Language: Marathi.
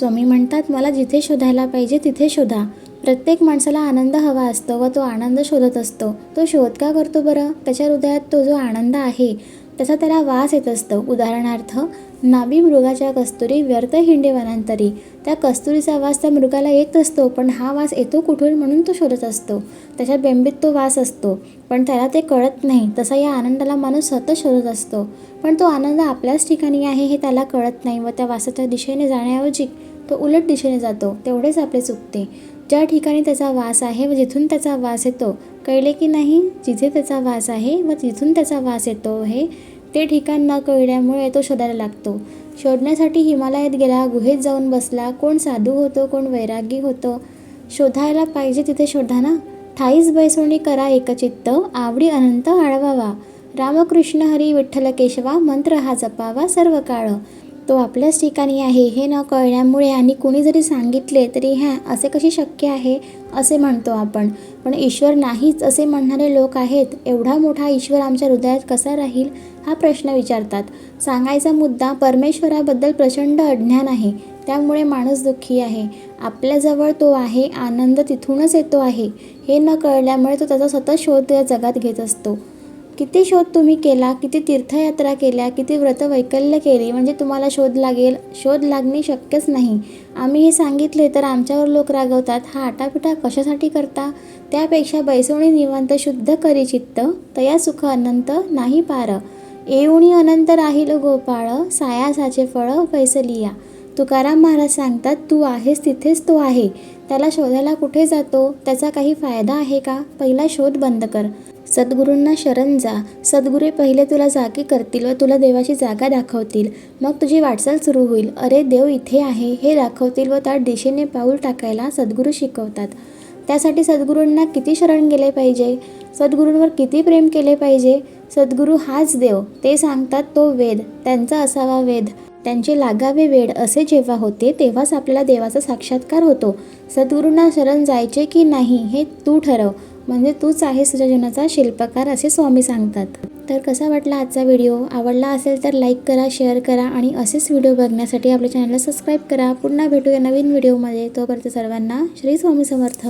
स्वामी म्हणतात मला जिथे शोधायला पाहिजे तिथे शोधा. प्रत्येक माणसाला आनंद हवा असतो व तो आनंद शोधत असतो. तो शोध का करतो बरं? त्याच्या हृदयात तो जो आनंद आहे त्याचा त्याला वास येत असतो. उदाहरणार्थ नाभी मृगाच्या कस्तुरी व्यर्थ हिंडे वनांतरी त्या कस्तुरीचा वास त्या मृगाला येत असतो पण हा वास येतो कुठून म्हणून तो शोधत असतो. त्याच्या बेंबीत तो वास असतो पण त्याला ते कळत नाही. तसा या आनंदाला माणूस सतत शोधत असतो. पण तो आनंद आपल्याच ठिकाणी आहे हे त्याला कळत नाही व त्या वासाच्या दिशेने जाण्याऐवजी तो उलट दिशेने जातो तेवढेच आपले चुकते. ज्या ठिकाणी त्याचा वास आहे व जिथून त्याचा वास येतो कळले की नाही? जिथे त्याचा वास आहे व जिथून त्याचा वास येतो हे ते ठिकाण न कळल्यामुळे तो शोधायला लागतो. शोधण्यासाठी हिमालयात गेला गुहेत जाऊन बसला कोण साधू होतो कोण वैरागी होतो? शोधायला पाहिजे तिथे शोधा ना. ठाईस बैसोणी करा एकचित्त आवडी अनंत आळवावा. रामकृष्ण हरी विठ्ठल केशवा मंत्र हा जपावा सर्व काळ. तो आपल्याच ठिकाणी आहे हे न कळल्यामुळे आणि कुणी जरी सांगितले तरी ह्या असे कसे शक्य आहे? असे म्हणतो आपण. पण ईश्वर नाहीच असे म्हणणारे लोक आहेत. एवढा मोठा ईश्वर आमच्या हृदयात कसा राहील? हा प्रश्न विचारतात. सांगायचा मुद्दा परमेश्वराबद्दल प्रचंड अज्ञान आहे. त्यामुळे माणूस दुःखी आहे. आपल्याजवळ तो आहे आनंद तिथूनच येतो आहे. हे न कळल्यामुळे तो त्याचा सतत शोध या जगात घेत असतो. किती शोध तुम्ही केला किती तीर्थयात्रा केल्या किती व्रत वैकल्य केली म्हणजे तुम्हाला शोध लागेल? शोध लागणे शक्यच नाही. आम्ही हे सांगितले तर आमच्यावर लोक रागवतात हा आटापिटा कशासाठी करता? त्यापेक्षा बैसवणी निवांत शुद्ध करी चित्त तया सुख अनंत नाही पार. येऊणी अनंत राहील गोपाळ सायासाचे फळ पैसलिया तुकाराम महाराज सांगतात तू आहेस तिथेच तो आहे. त्याला शोधायला कुठे जातो? त्याचा काही फायदा आहे का? पहिला शोध बंद कर. सद्गुरूंना शरण जा. सद्गुरू पहिले तुला जागी करतील व तुला देवाची जागा दाखवतील. मग तुझी वाटचाल सुरू होईल. अरे देव इथे आहे. हे दाखवतील व त्या दिशेने पाऊल टाकायला सद्गुरू शिकवतात. त्यासाठी सद्गुरूंना किती शरण गेले पाहिजे? सद्गुरूंवर किती प्रेम केले पाहिजे? सद्गुरू हाच देव. ते सांगतात तो वेद. त्यांचा असावा वेद. त्यांचे लागावे वेड. असे जेव्हा होते तेव्हाच आपल्याला देवाचा साक्षात्कार होतो. सद्गुरूंना शरण जायचे की नाही हे तू ठरव. म्हणजे तूच आहेस तुझ्या जीवनाचा शिल्पकार असे स्वामी सांगतात. तर कसा वाटला आजचा व्हिडिओ? आवडला असेल तर लाईक करा शेअर करा आणि असेच व्हिडिओ बघण्यासाठी आपल्या चॅनलला सबस्क्राईब करा. पुन्हा भेटूया नवीन व्हिडिओमध्ये. तोपर्यंत सर्वांना श्री स्वामी समर्थ.